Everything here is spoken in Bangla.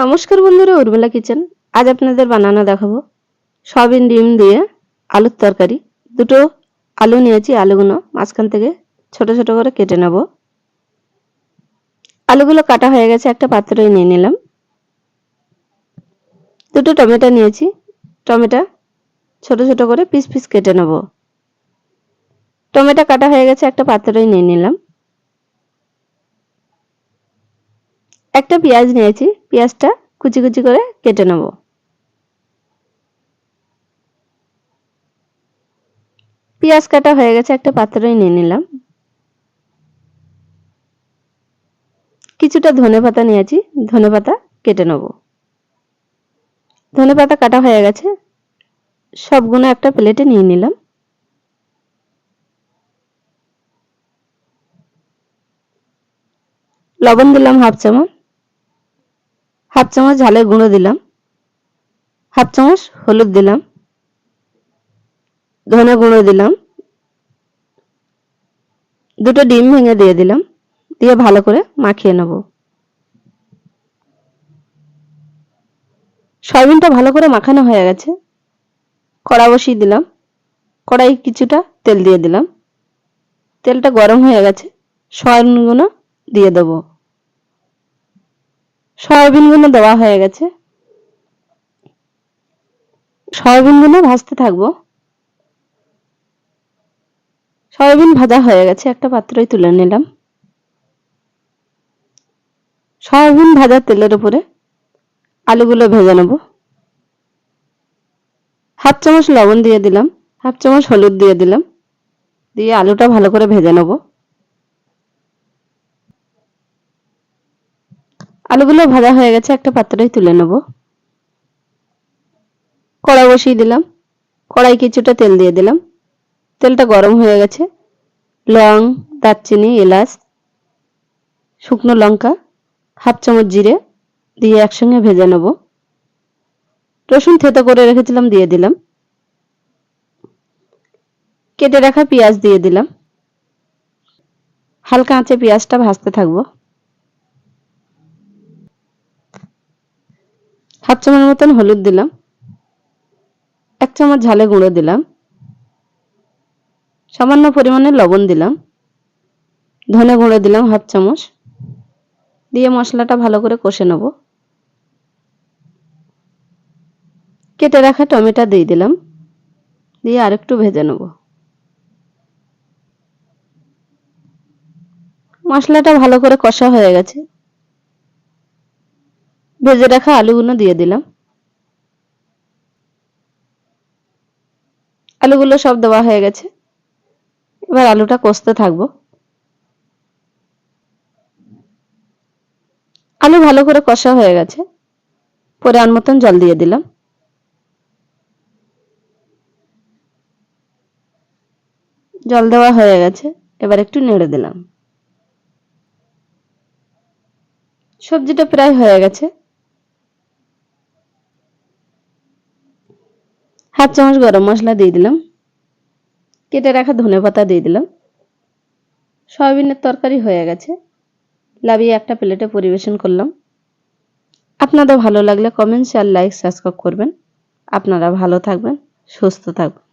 নমস্কার বন্ধুরা, উর্মিলা কিচেন। আজ আপনাদের বানানো দেখাবো সয়াবিন ডিম দিয়ে আলুর তরকারি। দুটো আলু নিয়েছি, আলুগুলো মাঝখান থেকে ছোট ছোট করে কেটে নেব। আলুগুলো কাটা হয়ে গেছে, একটা পাত্রে নিয়ে নিলাম। দুটো টমেটো নিয়েছি, টমেটো ছোট ছোট করে পিস পিস কেটে নেব। টমেটো কাটা হয়ে গেছে, একটা পাত্রে নিয়ে নিলাম। একটা পেঁয়াজ নিয়েছি, পেঁয়াজটা কুচি কুচি করে কেটে নেব। পেঁয়াজ কাটা হয়ে গেছে, একটা পাত্রই নিয়ে নিলাম। কিছুটা ধনে পাতা নিয়েছি, ধনে পাতা কেটে নেব। ধনে পাতা কাটা হয়ে গেছে, সবগুলো একটা প্লেটে নিয়ে নিলাম। লবণ দিলাম হাফ চামচ। হাফ চামচ ঝালের গুঁড়ো দিলাম, হাফ চামচ হলুদ দিলাম, ধনে গুঁড়ো দিলাম, দুটো ডিম ভেঙে দিয়ে দিলাম, দিয়ে ভালো করে মাখিয়ে নেব। সয়াবিনটা ভালো করে মাখানো হয়ে গেছে। কড়া বসিয়ে দিলাম কড়াই কিছুটা তেল দিয়ে দিলাম। তেলটা গরম হয়ে গেছে, সয়াবিনগুলো দিয়ে দেবো। সয়াবিনগুলো দেওয়া হয়ে গেছে। সয়াবিনগুলো ভাজতে থাকব। সয়াবিন ভাজা হয়ে গেছে, একটা পাত্রই তুলে নিলাম। সয়াবিন ভাজা তেলের উপরে আলুগুলো ভেজে নেব। হাফ চামচ লবণ দিয়ে দিলাম, হাফ চামচ হলুদ দিয়ে দিলাম, দিয়ে আলুটা ভালো করে ভেজে নেব। আলুগুলো ভাজা হয়ে গেছে, একটা পাত্রেই তুলে নেব। কড়া বসিয়ে দিলাম। কড়াই কিছুটা তেল দিয়ে দিলাম। তেলটা গরম হয়ে গেছে। লং, দারচিনি, এলাচ, শুকনো লঙ্কা, হাফ চামচ জিরে দিয়ে একসঙ্গে ভেজে নেব। রসুন থেতো করে রেখেছিলাম, দিয়ে দিলাম। কেটে রাখা পেঁয়াজ দিয়ে দিলাম। হালকা আঁচে পেঁয়াজটা ভাজতে থাকব। হাফ চামচ মতন হলুদ দিলাম, এক চামচ ঝালে গুঁড়ো দিলাম, সামান্য পরিমাণে লবণ দিলাম, ধনে গুঁড়ো দিলাম হাফ চামচ, দিয়ে মশলাটা ভালো করে কষে নেব। কেটে রাখা টমেটো দিয়ে দিলাম, দিয়ে আরেকটু ভেজে নেব। মশলাটা ভালো করে কষা হয়ে গেছে ভেজে রাখা আলুগুলো দিয়ে দিলাম। আলুগুলো সব দেওয়া হয়ে গেছে। এবার আলুটা কষতে থাকব। আলু ভালো করে কষা হয়ে গেছে। পরে আন মতন জল দিয়ে দিলাম। জল দেওয়া হয়ে গেছে। এবার একটু নেড়ে দিলাম। সবজিটা প্রায় হয়ে গেছে। হাফ চামচ গরম মশলা দিয়ে দিলাম। কেটে রাখা ধনে পাতা দিয়ে দিলাম। সয়াবিনের তরকারি হয়ে গেছে। লাভিয়ে একটা প্লেটে পরিবেশন করলাম। আপনাদের ভালো লাগলে কমেন্ট শেয়ার লাইক, সাবস্ক্রাইব করবেন। আপনারা ভালো থাকবেন, সুস্থ থাকবেন।